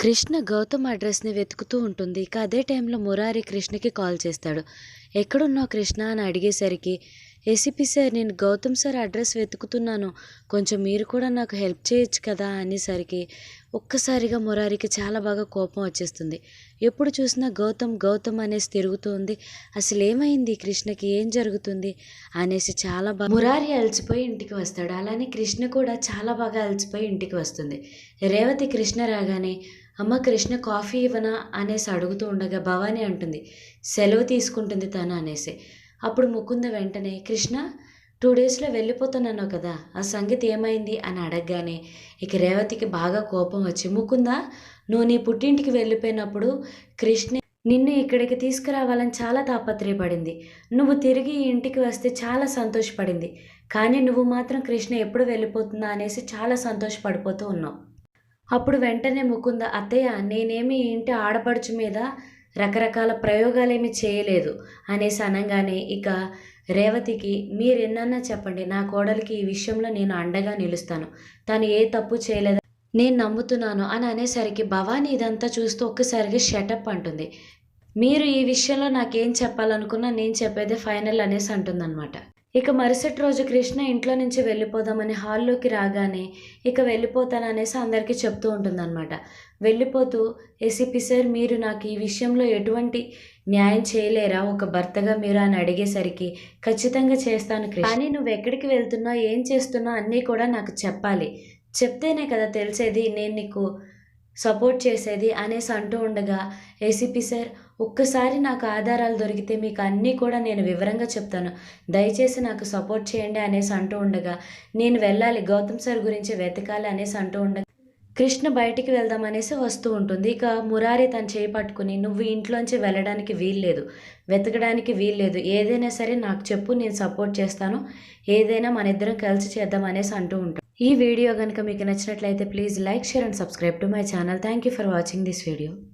కృష్ణ గౌతమ్ అడ్రస్ని వెతుకుతూ ఉంటుంది. ఇక అదే టైంలో మురారి కృష్ణకి కాల్ చేస్తాడు. ఎక్కడున్నావు కృష్ణ? అని అడిగేసరికి ఏసీపీ సార్ నేను గౌతమ్ సార్ అడ్రస్ వెతుకుతున్నాను. కొంచెం మీరు కూడా నాకు హెల్ప్ చేయొచ్చు కదా అనేసరికి ఒక్కసారిగా మురారికి చాలా బాగా కోపం వచ్చేస్తుంది. ఎప్పుడు చూసినా గౌతమ్ గౌతమ్ అనేసి తిరుగుతుంది. అసలు ఏమైంది కృష్ణకి? ఏం జరుగుతుంది? అనేసి చాలా బాగా మురారి అలసిపోయి ఇంటికి వస్తాడు. అలానే కృష్ణ కూడా చాలా బాగా అలసిపోయి ఇంటికి వస్తుంది. రేవతి కృష్ణ రాగానే అమ్మ కృష్ణ కాఫీ ఇవ్వనా? అనేసి అడుగుతూ ఉండగా భవానీ అంటుంది. సెలవు తీసుకుంటుంది తను అనేసి. అప్పుడు ముకుంద వెంటనే కృష్ణ టూ డేస్లో వెళ్ళిపోతున్నాను కదా ఆ సంగతి ఏమైంది? అని అడగగానే ఇక రేవతికి బాగా కోపం వచ్చి ముకుంద నువ్వు నీ పుట్టింటికి వెళ్ళిపోయినప్పుడు కృష్ణ నిన్ను ఇక్కడికి తీసుకురావాలని చాలా తాపత్రయపడింది. నువ్వు తిరిగి ఇంటికి వస్తే చాలా సంతోషపడింది. కానీ నువ్వు మాత్రం కృష్ణ ఎప్పుడు వెళ్ళిపోతుందా అనేసి చాలా సంతోషపడిపోతూ ఉన్నావు. అప్పుడు వెంటనే ముకుంద అత్తయ్య నేనేమి ఈ ఇంటి ఆడపడుచు మీద రకరకాల ప్రయోగాలేమి చేయలేదు. అనేసి అనగానే ఇక రేవతికి మీరెన్నన్నా చెప్పండి నా కోడలికి ఈ విషయంలో నేను అండగా నిలుస్తాను. తను ఏ తప్పు చేయలేదు? నేను నమ్ముతున్నాను అని అనేసరికి భవానీ ఇదంతా చూస్తూ ఒక్కసారిగా షటప్ అంటుంది. మీరు ఈ విషయంలో నాకేం చెప్పాలనుకున్నా నేను చెప్పేదే ఫైనల్ అనేసి అంటుందన్నమాట. ఇక మరుసటి రోజు కృష్ణ ఇంట్లో నుంచి వెళ్ళిపోదామని హాల్లోకి రాగానే ఇక వెళ్ళిపోతాననేసి అందరికీ చెప్తూ ఉంటుందన్నమాట. వెళ్ళిపోతూ ఏసీపీ సార్ మీరు నాకు ఈ విషయంలో ఎటువంటి న్యాయం చేయలేరా? ఒక భర్తగా మీరు అని అడిగేసరికి ఖచ్చితంగా చేస్తాను కృష్ణ. కానీ నువ్వు ఎక్కడికి వెళ్తున్నావు? ఏం చేస్తున్నావు? అన్నీ కూడా నాకు చెప్పాలి. చెప్తేనే కదా తెలిసేది. నేను నీకు సపోర్ట్ చేసేది అనేసి అంటూ ఉండగా ఏసీపీ సార్ ఒక్కసారి నాకు ఆధారాలు దొరికితే మీకు అన్నీ కూడా నేను వివరంగా చెప్తాను. దయచేసి నాకు సపోర్ట్ చేయండి అనేసి అంటూ ఉండగా నేను వెళ్ళాలి గౌతమ్ సార్ గురించి వెతకాలి అనేసి అంటూ ఉండగా కృష్ణ బయటికి వెళ్దాం అనేసి వస్తూ ఉంటుంది. ఇక మురారి తను చేయి పట్టుకుని నువ్వు ఇంట్లోంచి వెళ్ళడానికి వీల్లేదు వెతకడానికి వీల్లేదు ఏదైనా సరే నాకు చెప్పు నేను సపోర్ట్ చేస్తాను ఏదైనా మన ఇద్దరం కలిసి చేద్దాం అనేసి అంటూ ఉంటాను ఈ వీడియో కనుక మీకు నచ్చినట్లయితే please like share and subscribe to my channel thank you for watching this video